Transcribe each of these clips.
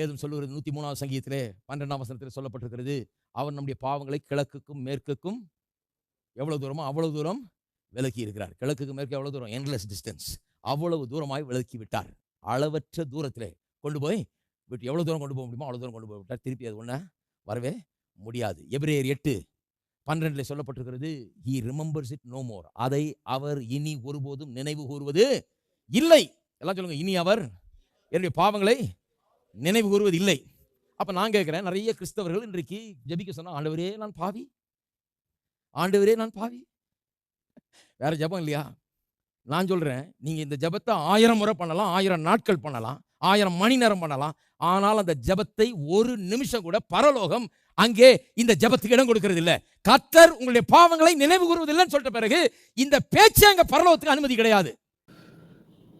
வேதம் சொல்லுகிறது நூத்தி மூணாவது சங்கீதத்திலே பன்னெண்டாம் வசனத்தில் சொல்லப்பட்டிருக்கிறது. அவர் நம்முடைய பாவங்களை கிழக்குக்கும் மேற்குக்கும் எவ்வளவு தூரமோ அவ்வளவு தூரம் விலக்கி இருக்கிறார். கிழக்குக்கு மேற்கு எவ்வளோ தூரம்? என்லெஸ் டிஸ்டன்ஸ் அவ்வளவு தூரமாய் விலக்கி விட்டார். அளவற்ற தூரத்திலே கொண்டு போய் விட்டு எவ்வளவு தூரம் கொண்டு போக முடியுமோ அவ்வளவு தூரம் கொண்டு போய் விட்டார். திருப்பி அது ஒன்று வரவே முடியாது. எபிரேயர் எட்டு பன்னிரெண்டுல சொல்லப்பட்டிருக்கிறது he remembers it no more அதை அவர் இனி ஒருபோதும் நினைவு கூறுவது இல்லை. எல்லாம் சொல்லுங்க இனி அவர் என்னுடைய பாவங்களை நினைவு கூறுவது இல்லை அப்ப நான் கேட்குறேன் நிறைய கிறிஸ்தவர்கள் இன்றைக்கு ஜெபிக்க சொன்னா ஆண்டவரே நான் பாவி. ஆண்டவரே நான் பாவி. வேற ஜெபம் இல்லையா? நான் சொல்றேன் நீங்க இந்த ஜபத்தை ஆயிரம் முறை பண்ணலாம் ஆயிரம் நாட்கள் பண்ணலாம் ஆயிரம் மணி நேரம் பண்ணலாம் ஆனால் அந்த ஜெபத்தை ஒரு நிமிஷம் கூட பரலோகம் அங்கே இந்த ஜெபத்துக்கு இடம் கொடுக்கறது இல்ல கத்தர் உங்களுடைய பாவங்களை நினைவு கூறுவதில்லைன்னு சொல்லிட்ட பிறகு இந்த பேச்சு அங்க பரலோகத்துக்கு அனுமதி கிடையாது.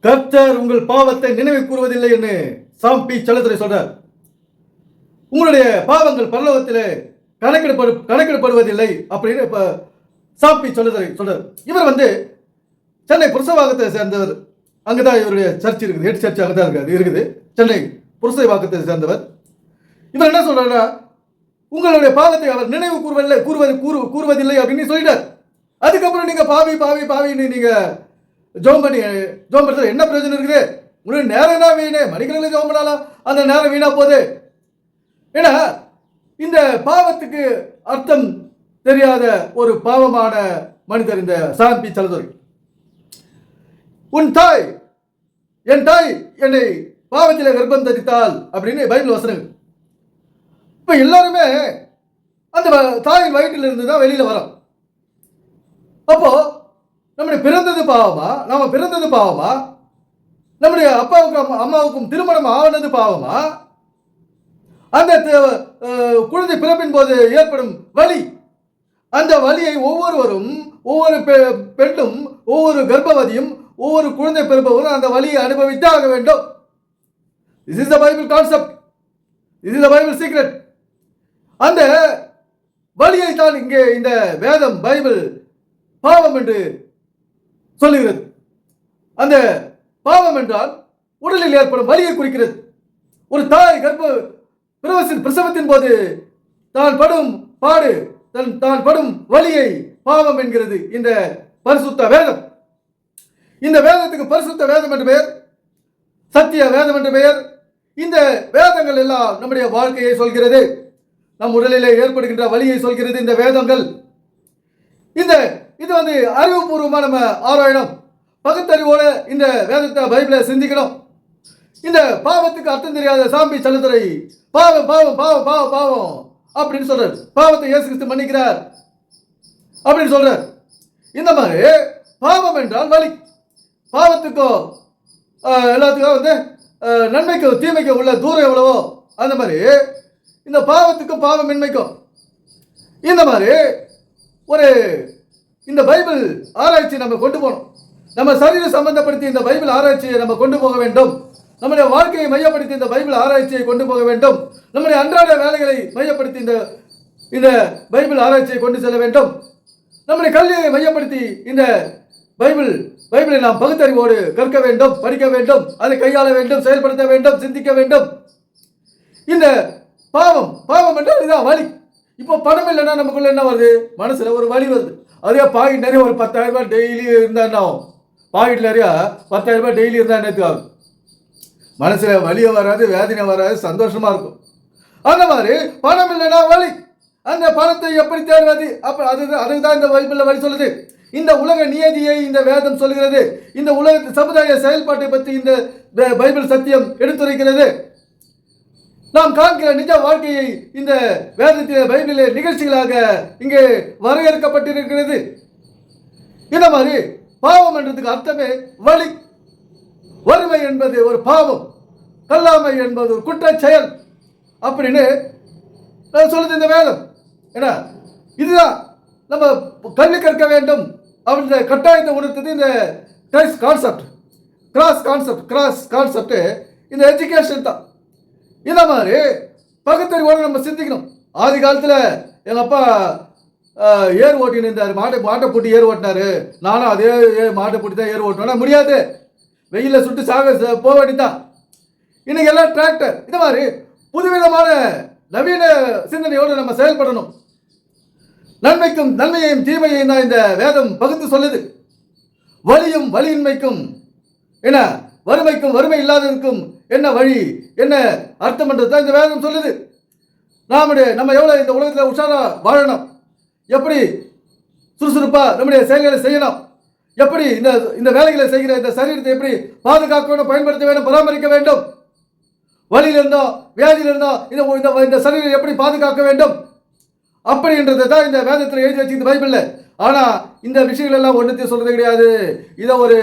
கர்த்தர் உங்கள் பாவத்தை நினைவு கூறுவதில்லை என்று சாம் பி. செல்லத்துறை சொல்றார். உங்களுடைய பாவங்கள் பல்லவத்தில் கணக்கெடுப்படு கணக்கெடுப்படுவதில்லை அப்படின்னு இப்போ சாம் பி. செல்லத்துறை சொல்றார். இவர் வந்து சென்னை புருஷவாகத்தை சேர்ந்தவர். அங்கதான் இவருடைய சர்ச் இருக்குது. ஹெட் சர்ச் அங்கே தான் இருக்குது இருக்குது. சென்னை புருஷவாக்கத்தை சேர்ந்தவர். இவர் என்ன சொல்றாருன்னா உங்களுடைய பாவத்தை அவர் நினைவு கூறுவதில்லை கூறுவது கூறு கூறுவதில்லை அப்படின்னு சொல்லிட்டார். அதுக்கப்புறம் நீங்க பாவி பாவி பாவின்னு நீங்க ஜோம் பண்ணி ஜோம் பண்ணுறது என்ன பிரயோஜனம் இருக்குது? உங்களுக்கு நேரம் என்ன வீணு? மணிக்கணக்கில் ஜோம் பண்ணாலும் அந்த நேரம் வீணா போகுது ஏன்னா இந்த பாவத்துக்கு அர்த்தம் தெரியாத ஒரு பாவமான மனிதர் இந்த சாந்தி சலதுரை. உன் தாய் என் தாய் என்னை பாவத்தில் கர்ப்பம் தரித்தாள் அப்படின்னு பைபிள் வசனங்கள். இப்போ எல்லாருமே அந்த தாயின் வயிற்றில் இருந்து தான் வெளியில் வரோம். அப்போது நம்முடைய பிறந்தது பாவமா? நாம் பிறந்தது பாவமா? நம்முடைய அப்பாவுக்கும் அம்மா- அம்மாவுக்கும் திருமணம் ஆனது பாவமா? அந்த குழந்தை பிறப்பின் போது ஏற்படும் வலி. அந்த வலியை ஒவ்வொருவரும் ஒவ்வொரு பெ- பெண்ணும் ஒவ்வொரு கர்ப்பவதியும் ஒவ்வொரு குழந்தை பிறப்பவரும் அந்த வலியை அனுபவித்தே ஆக வேண்டும். This is the Bible concept this is the Bible secret அந்த வழியை தான் இங்கே இந்த வேதம் பைபிள் பாவம் என்று சொல்லுகிறது. அந்த பாவம் என்றால் உடலில் ஏற்படும் வலியை குறிக்கிறது. ஒரு தாய் கர்ப்ப பிரவசின் பிரசவத்தின் போது தான் படும் பாடு தன் தான் படும் வலியை பாவம் என்கிறது இந்த பரிசுத்த வேதம். இந்த வேதத்துக்கு பரிசுத்த வேதம் என்று பெயர் சத்திய வேதம் என்று பெயர். இந்த வேதங்கள் எல்லாம் நம்முடைய வாழ்க்கையை சொல்கிறது. நம் உடலிலே ஏற்படுகின்ற வழியை சொல்கிறது இந்த வேதங்கள். இந்த இது வந்து அறிவுபூர்வமா நம்ம ஆராயணும். பகுத்தறிவோட இந்த வேதத்தை பைபிளை சிந்திக்கணும். இந்த பாவத்துக்கு அர்த்தம் தெரியாத சாம்பி சலுத்துறை பாவம் பாவம் பாவம் பாவம் பாவம் அப்படின்னு சொல்றாரு. பாவத்தை இயேசு கிறிஸ்து மன்னிக்கிறார் அப்படின்னு சொல்றாரு. இந்த மாதிரி பாவம் என்றால் வலி பாவத்துக்கோ எல்லாத்துக்கும் வந்து நன்மைக்கோ நன்மைக்கும் உள்ள தூரம் எவ்வளவோ அந்த மாதிரி இந்த பாவத்துக்கும் பாவமின்மைக்கும். இந்த மாதிரி ஒரு இந்த பைபிள் ஆராய்ச்சி நம்ம கொண்டு போகணும். நம்ம சரீர சம்பந்தப்படுத்தி இந்த பைபிள் ஆராய்ச்சியை நம்ம கொண்டு போக வேண்டும். நம்முடைய வாழ்க்கையை மையப்படுத்தி இந்த பைபிள் ஆராய்ச்சியை கொண்டு போக வேண்டும். நம்முடைய அன்றாட வேலைகளை மையப்படுத்தி இந்த இந்த பைபிள் ஆராய்ச்சியை கொண்டு செல்ல வேண்டும். நம்முடைய கல்வியை மையப்படுத்தி இந்த பைபிள் பைபிளை நாம் பகுத்தறிவோடு கற்க வேண்டும் படிக்க வேண்டும் அதை கையாள வேண்டும் செயல்படுத்த வேண்டும் சிந்திக்க வேண்டும். இந்த பாவம் பாவம் என்றால் இதுதான் வலி இப்போ பணம் இல்லைன்னா நமக்குள்ள என்ன வருது? மனசுல ஒரு வலி வருது. அதே பாக்கெட் நிறைய ஒரு பத்தாயிரம் ரூபாய் டெய்லி இருந்தா என்ன ஆகும்? பாக்கெட்டில் நிறையா பத்தாயிரம் ரூபாய் டெய்லி இருந்தால் நேற்று ஆகும்? மனசில் வலியும் வராது வேதனை வராது சந்தோஷமாக இருக்கும். அந்த மாதிரி பணம் இல்லைன்னா வலி. அந்த பணத்தை எப்படி தேடுவது அப்போ அது அதுதான் இந்த பைபிளில் வழி சொல்லுது. இந்த உலக நியதியை இந்த வேதம் சொல்கிறது இந்த உலக சமுதாய செயல்பாட்டை பற்றி இந்த பைபிள் சத்தியம் எடுத்துரைக்கிறது. நாம் காண்கிற நிஜ வாழ்க்கையை இந்த வேதத்திலே பைபிளிலே நிகழ்ச்சிகளாக இங்கே வரையறுக்கப்பட்டிருக்கிறது. இந்த மாதிரி பாவம் என்றதுக்கு அர்த்தமே வழி. வறுமை என்பது ஒரு பாவம். கல்லாமை என்பது ஒரு குற்ற செயல் அப்படின்னு சொல்லுது இந்த வேதம். என்ன இதுதான் நம்ம கல்வி கற்க வேண்டும் அப்படின்ற கட்டாயத்தை உணர்த்தது இந்த Christ concept. Cross concept cross concept இந்த எஜுகேஷன் தான். இந்த மாதிரி பகுத்தறிவோடு நம்ம சிந்திக்கணும். ஆதி காலத்தில் எங்கள் அப்பா ஏர் ஓட்டின்னு இருந்தார். மாட்டை மாட்டை போட்டு ஏர் ஓட்டினாரு. நானும் அதே மாட்டை போட்டி தான் ஏர் ஓட்டணும் முடியாது. வெயிலில் சுட்டு சாக போக வேண்டியதுதான். இன்னைக்கு எல்லாம் டிராக்டர் இது மாதிரி புதுவிதமான நவீன சிந்தனையோடு நம்ம செயல்படணும். நன்மைக்கும் நன்மையையும் தீமையையும் தான் இந்த வேதம் பகுத்து சொல்லுது. வலியும் வலியின்மைக்கும் என்ன? வறுமைக்கும் வறுமை இல்லாததற்கும் என்ன வழி? என்ன அர்த்தம் தான் இந்த வேதம் சொல்லுது. நாமுடைய நம்ம எவ்வளோ இந்த உலகத்தில் உஷாராக வாழணும்? எப்படி சுறுசுறுப்பாக நம்முடைய செயல்களை செய்யணும் எப்படி இந்த இந்த வேலைகளை செய்கிற இந்த சரீரத்தை எப்படி பாதுகாக்க வேண்டும் பயன்படுத்த வேண்டும் பராமரிக்க வேண்டும்? வழியில் இருந்தோம் வியாதியில் இருந்தோம் இந்த இந்த சரீரம் எப்படி பாதுகாக்க வேண்டும்? அப்படின்றது தான் இந்த வேதத்தில் எழுதி வச்சு இந்த பைபிளில். ஆனால் இந்த விஷயங்கள் எல்லாம் ஒன்றுத்தையும் சொல்கிறது கிடையாது. இதை ஒரு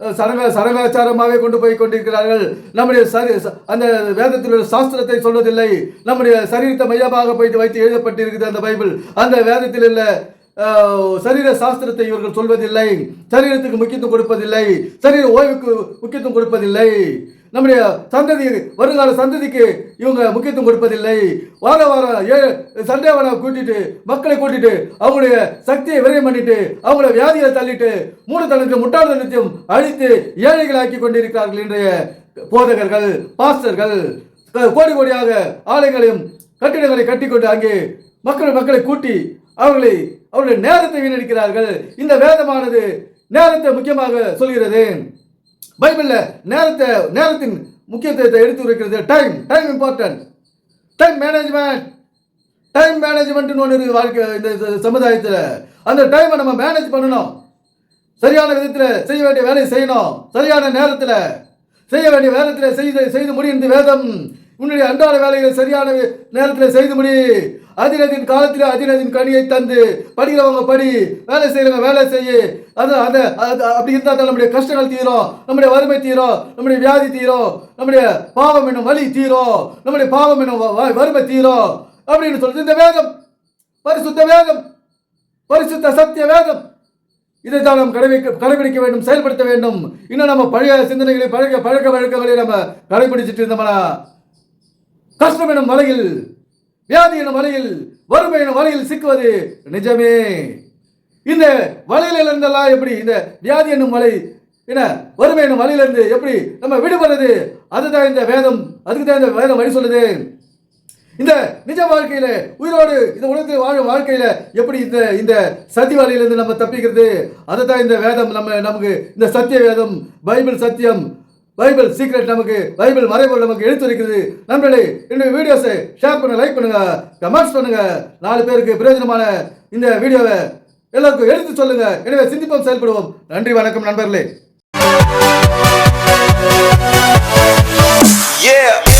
அஹ், சடங்க சடங்காச்சாரமாகவே கொண்டு போய் கொண்டிருக்கிறார்கள். நம்முடைய சரி ச- அந்த வேதத்தில் உள்ள சாஸ்திரத்தை சொல்வதில்லை. நம்முடைய சரீரத்தை மையமாக போய் வைத்து எழுதப்பட்டிருக்குது அந்த பைபிள். அந்த வேதத்தில் இல்லை சரீர சாஸ்திரத்தை இவர்கள் சொல்வதில்லை. சரீரத்துக்கு முக்கியத்துவம் கொடுப்பதில்லை. சரீர ஓய்வுக்கு முக்கியத்துவம் கொடுப்பதில்லை. நம்முடைய சந்ததி வருங்கால சந்ததிக்கு இவங்க முக்கியத்துவம் கொடுப்பதில்லை. வார வாரம் ஏ சண்டே வாரம் கூட்டிட்டு மக்களை கூட்டிட்டு அவங்களுடைய சக்தியை விரயம் பண்ணிட்டு அவங்கள வியாதியை தள்ளிட்டு மூடத்தனத்தையும் முட்டாள்தனத்தையும் அழித்து ஏழைகளாக்கி கொண்டிருக்கிறார்கள் இன்றைய போதகர்கள் பாஸ்டர்கள். கோடி கோடியாக ஆலைகளையும் கட்டிடங்களை கட்டிக்கொண்டு அங்கே மக்கள் மக்களை கூட்டி அவர்களை அவருடைய நேரத்தை வீணடிக்கிறார்கள். இந்த வேதமானது நேரத்தை முக்கியமாக சொல்கிறது. பைபிளில் நேரத்தை நேரத்தின் முக்கியத்துவத்தை எடுத்து வைக்கிறது. Time time important time management time மேனேஜ்மெண்ட்னு ஒன்று இருக்குது வாழ்க்கை இந்த சமுதாயத்தில் அந்த டைமை நம்ம மேனேஜ் பண்ணணும். சரியான விதத்தில் செய்ய வேண்டிய வேலையை செய்யணும். சரியான நேரத்தில் செய்ய வேண்டிய நேரத்தில் செய்து செய்து முடி இந்த வேதம் உன்னுடைய அன்றாட வேலைகளை சரியான நேரத்தில் செய்து முடி. அதினதின் காலத்தில் அதினதின் கனியை தந்து படிக்கிறவங்க படி வேலை செய்கிறவங்க வேலை செய்ய. அது அந்த அது அப்படி இருந்தால் தான் நம்முடைய கஷ்டங்கள் தீரும் நம்முடைய வறுமை தீரும் நம்முடைய வியாதி தீரும் நம்முடைய பாவம் என்னும் வலி தீரும் நம்முடைய பாவம் என்னும் வ- வ- வறுமை தீரும். அப்படின்னு சொல்றது இந்த வேதம். பரிசுத்த வேதம். பரிசுத்த சத்திய வேதம். இதைத்தான் நாம் கடைபிடிக்க கடைபிடிக்க வேண்டும் செயல்படுத்த வேண்டும். இன்னும் நம்ம பழைய சிந்தனைகளை பழக பழக்க வழக்கங்களை நம்ம கடைபிடிச்சிட்டு இருந்தோம்னா கஷ்டம் எனும் மலையில் வியாதி எனும் மலையில் வறுமை எனும் வலையில் சிக்குவது நிஜமே. இந்த வலையில இருந்தெல்லாம் எப்படி இந்த வியாதி என்னும் மலை என்ன வறுமை என்னும் வலையிலிருந்து எப்படி நம்ம விடுபடுறது? அதுதான் இந்த வேதம் அதுக்கு தான் இந்த வேதம் வழி சொல்லுது. இந்த நிஜ வாழ்க்கையில உயிரோடு இந்த உலகத்தில் வாழும் வாழ்க்கையில எப்படி இந்த இந்த சதி வலையிலிருந்து நம்ம தப்பிக்கிறது? அதை தான் இந்த வேதம் நம்ம நமக்கு இந்த சத்திய வேதம் பைபிள் சத்தியம் பைபிள் சீக்ரெட் நமக்கு பைபிள் மறைமுறை நமக்கு எடுத்துரைக்கிறது. நண்பர்களே என்னுடைய வீடியோஸை ஷேர் பண்ணுங்க லைக் பண்ணுங்க கமெண்ட்ஸ் பண்ணுங்க. நாலு பேருக்கு பிரயோஜனமான இந்த வீடியோவை எல்லாருக்கும் எடுத்து சொல்லுங்க. எனவே சிந்திப்போம் செயல்படுவோம். நன்றி வணக்கம் நண்பர்களே. Yeah!